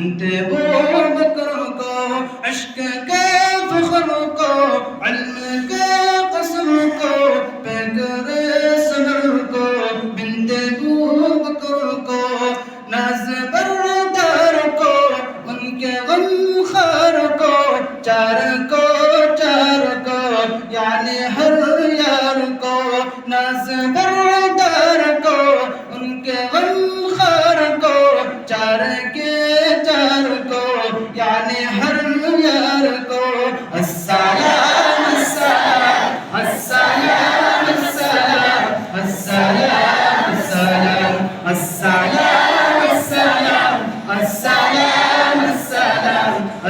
انت هو بكرك عشقك فخرك علمك قصرك بكر صبرك بنت هو بكرك ناز بردارك انك غم خارك چارك چارك يعني هر يارك ناز بردارك انك غم خارك چارك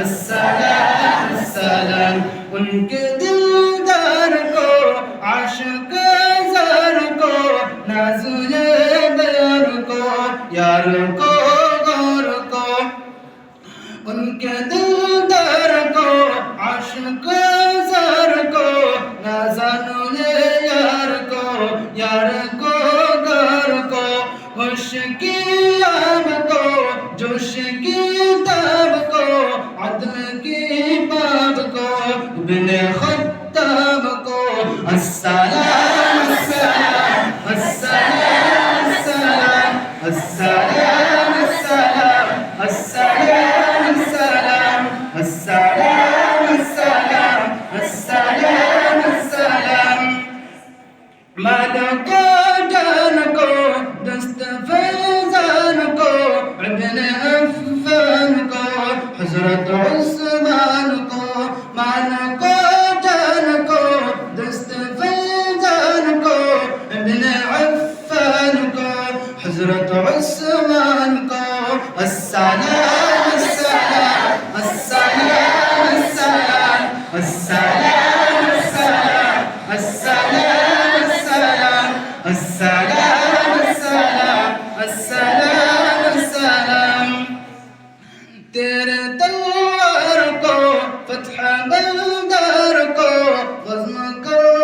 अस्सलाम अस्सलाम अस्सलाम उनके दिलदार को आशिक जार को नाजुले दयार को यार को गौर को उनके दिलदार को आशिक जार को नाजानुले यार को यार को गार को खुश की आब को जोश की আসসালাম আসসালাম আসসালাম আসসালাম আসসালাম আসসালাম আসসালাম আসসালাম আসসালাম আসসালাম আসসালাম আসসালাম মাদকো জানকো দস্তফাজানকো রবনে আফানকো হযরত حزرة السماء انقام السلام السلام السلام السلام السلام السلام السلام السلام السلام السلام السلام السلام تیرے فتح بلدار کو غزم کرار